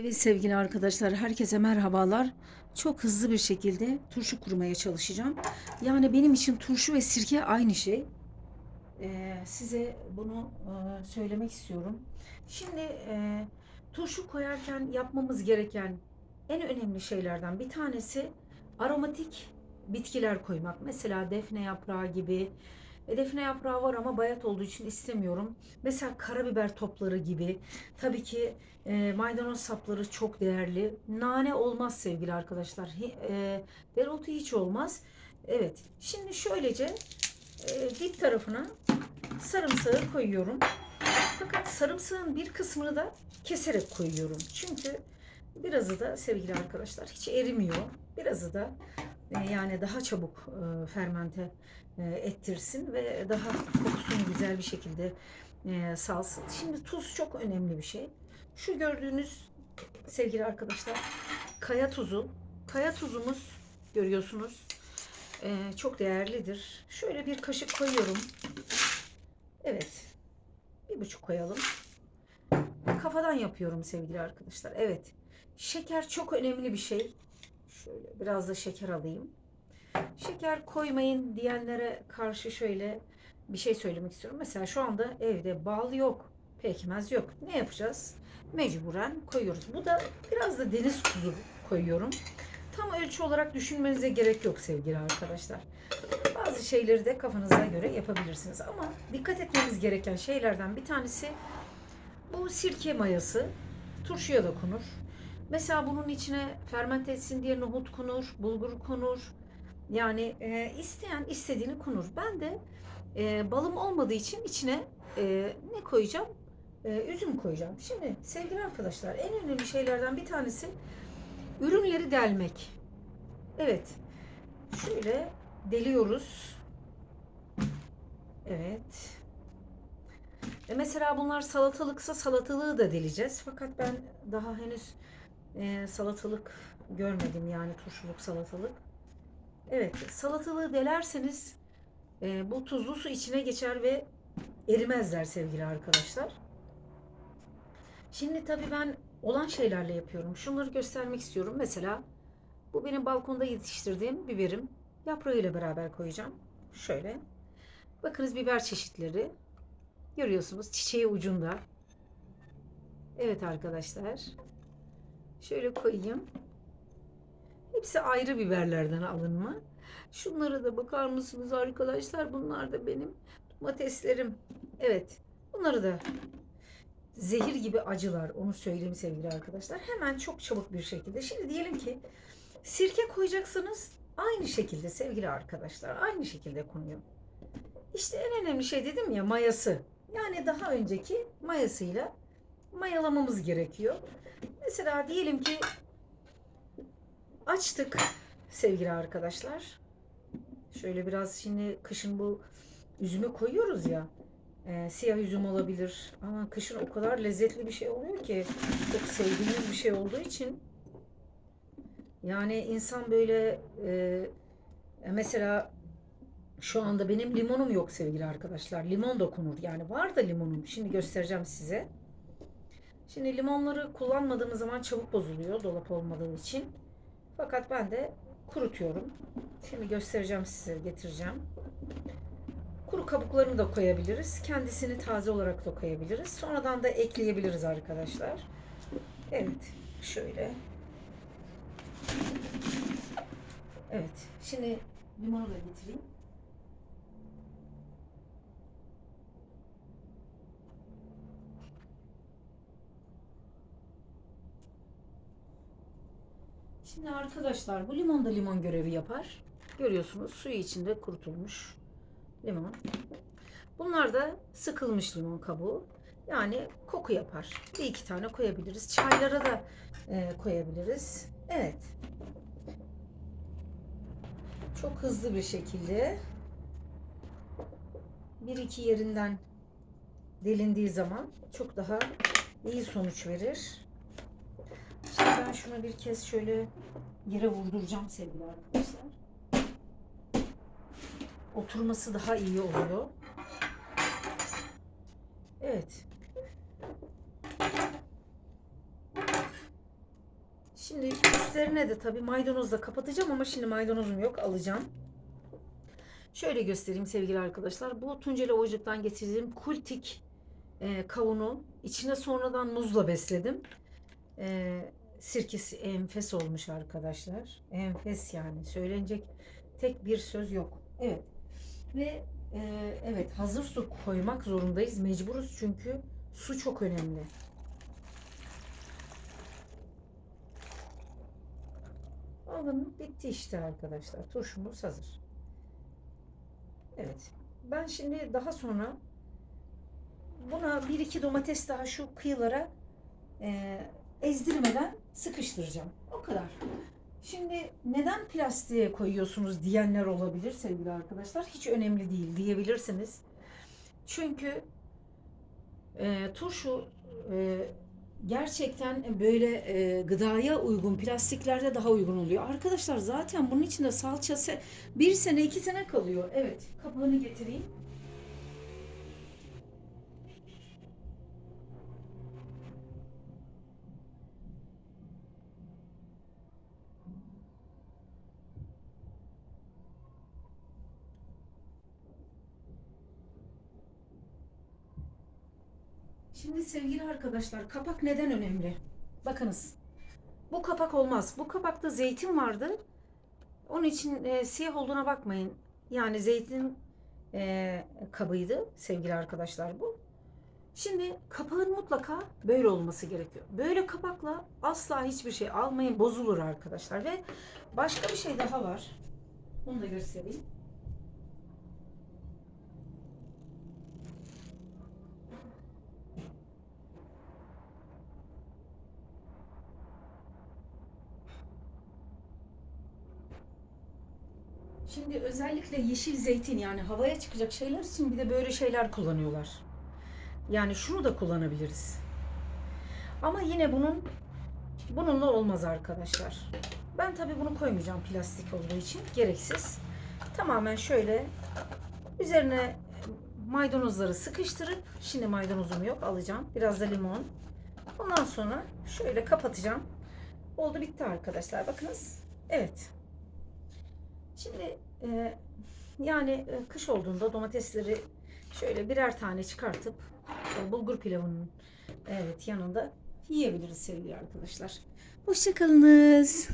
Evet sevgili arkadaşlar herkese merhabalar. Çok hızlı bir şekilde turşu kurmaya çalışacağım. Yani benim için turşu ve sirke aynı şey. Ee, size bunu e, söylemek istiyorum. Şimdi e, turşu koyarken yapmamız gereken en önemli şeylerden bir tanesi aromatik bitkiler koymak. Mesela defne yaprağı gibi. E, defne yaprağı var ama bayat olduğu için istemiyorum. Mesela karabiber topları gibi. Tabii ki e, maydanoz sapları çok değerli. Nane olmaz sevgili arkadaşlar. E, dereotu hiç olmaz. Evet. Şimdi şöylece e, dip tarafına sarımsağı koyuyorum. Fakat sarımsağın bir kısmını da keserek koyuyorum. Çünkü birazı da sevgili arkadaşlar hiç erimiyor. Birazı da e, yani daha çabuk e, fermente e, ettirsin ve daha kokusunu güzel bir şekilde e, salsın. Şimdi tuz çok önemli bir şey. Şu gördüğünüz sevgili arkadaşlar kaya tuzu. Kaya tuzumuz görüyorsunuz e, çok değerlidir. Şöyle bir kaşık koyuyorum. Evet. Bir buçuk koyalım. Kafadan yapıyorum sevgili arkadaşlar. Evet. Şeker çok önemli bir şey. Şöyle biraz da şeker alayım. Şeker koymayın diyenlere karşı şöyle bir şey söylemek istiyorum. Mesela şu anda evde bal yok, pekmez yok. Ne yapacağız? Mecburen koyuyoruz. Bu da biraz da deniz tuzu koyuyorum. Tam ölçü olarak düşünmenize gerek yok sevgili arkadaşlar. Bazı şeyleri de kafanıza göre yapabilirsiniz. Ama dikkat etmemiz gereken şeylerden bir tanesi bu sirke mayası. Turşuya da konur. Mesela bunun içine fermente etsin diye nohut konur, bulgur konur. Yani e, isteyen istediğini konur. Ben de e, balım olmadığı için içine e, ne koyacağım? E, üzüm koyacağım. Şimdi sevgili arkadaşlar en önemli şeylerden bir tanesi ürünleri delmek. Evet. Şöyle deliyoruz. Evet. E mesela bunlar salatalıksa salatalığı da deleceğiz. Fakat ben daha henüz e, salatalık görmedim yani turşuluk salatalık. Evet salatalığı delerseniz e, bu tuzlu su içine geçer ve erimezler sevgili arkadaşlar. Şimdi tabii ben olan şeylerle yapıyorum. Şunları göstermek istiyorum. Mesela bu benim balkonda yetiştirdiğim biberim. Yaprağıyla beraber koyacağım. Şöyle. Bakınız biber çeşitleri. Görüyorsunuz çiçeği ucunda. Evet arkadaşlar. Şöyle koyayım. Hepsi ayrı biberlerden alınma. Şunlara da bakar mısınız arkadaşlar? Bunlar da benim domateslerim. Evet. Bunları da zehir gibi acılar. Onu söyleyeyim sevgili arkadaşlar. Hemen çok çabuk bir şekilde. Şimdi diyelim ki sirke koyacaksanız aynı şekilde sevgili arkadaşlar. Aynı şekilde konuyor. İşte en önemli şey dedim ya mayası. Yani daha önceki mayasıyla mayalamamız gerekiyor. Mesela diyelim ki açtık sevgili arkadaşlar. Şöyle biraz şimdi kışın bu üzümü koyuyoruz ya. e, siyah üzüm olabilir ama kışın o kadar lezzetli bir şey oluyor ki çok sevdiğimiz bir şey olduğu için yani insan böyle e, mesela şu anda benim limonum yok sevgili arkadaşlar. Limon dokunur. Yani var da limonum. Şimdi göstereceğim size. Şimdi limonları kullanmadığımız zaman çabuk bozuluyor dolap olmadığı için. Fakat ben de kurutuyorum. Şimdi göstereceğim size, getireceğim. Kuru kabuklarını da koyabiliriz. Kendisini taze olarak da koyabiliriz. Sonradan da ekleyebiliriz arkadaşlar. Evet, şöyle. Evet, şimdi limonu da getireyim. Şimdi arkadaşlar bu limon da limon görevi yapar. Görüyorsunuz suyu içinde kurutulmuş limon. Bunlar da sıkılmış limon kabuğu. Yani koku yapar. Bir iki tane koyabiliriz. Çaylara da e, koyabiliriz. Evet. Çok hızlı bir şekilde bir iki yerinden delindiği zaman çok daha iyi sonuç verir. Ben şunu bir kez şöyle yere vurduracağım sevgili arkadaşlar. Oturması daha iyi oluyor. Evet. Şimdi üstlerine de tabii maydanozla kapatacağım ama şimdi maydanozum yok alacağım. Şöyle göstereyim sevgili arkadaşlar. Bu Tunceli Oyuncuk'tan getirdiğim kultik e, kavunu içine sonradan muzla besledim. E, sirkesi enfes olmuş arkadaşlar. Enfes yani. Söylenecek tek bir söz yok. Evet. Ve e, evet hazır su koymak zorundayız. Mecburuz çünkü su çok önemli. Alın bitti işte arkadaşlar. Turşumuz hazır. Evet. Ben şimdi daha sonra buna bir iki domates daha şu kıyılara e, ezdirmeden sıkıştıracağım. O kadar. Şimdi neden plastiğe koyuyorsunuz diyenler olabilir sevgili arkadaşlar. Hiç önemli değil diyebilirsiniz. Çünkü e, turşu e, gerçekten böyle e, gıdaya uygun plastiklerde daha uygun oluyor. Arkadaşlar zaten bunun içinde salçası bir sene iki sene kalıyor. Evet kapağını getireyim. Şimdi sevgili arkadaşlar kapak neden önemli? Bakınız. Bu kapak olmaz. Bu kapakta zeytin vardı. Onun için e, siyah olduğuna bakmayın. Yani zeytin e, kabıydı sevgili arkadaşlar bu. Şimdi kapağın mutlaka böyle olması gerekiyor. Böyle kapakla asla hiçbir şey almayın bozulur arkadaşlar. Ve başka bir şey daha var. Onu da göstereyim. Şimdi özellikle yeşil zeytin yani havaya çıkacak şeyler için bir de böyle şeyler kullanıyorlar. Yani şunu da kullanabiliriz. Ama yine bunun bununla olmaz arkadaşlar. Ben tabii bunu koymayacağım plastik olduğu için gereksiz. Tamamen şöyle üzerine maydanozları sıkıştırıp şimdi maydanozum yok alacağım. Biraz da limon. Ondan sonra şöyle kapatacağım. Oldu bitti arkadaşlar. Bakınız. Evet. Şimdi e, yani e, kış olduğunda domatesleri şöyle birer tane çıkartıp e, bulgur pilavının evet yanında yiyebiliriz sevgili arkadaşlar. Hoşçakalınız.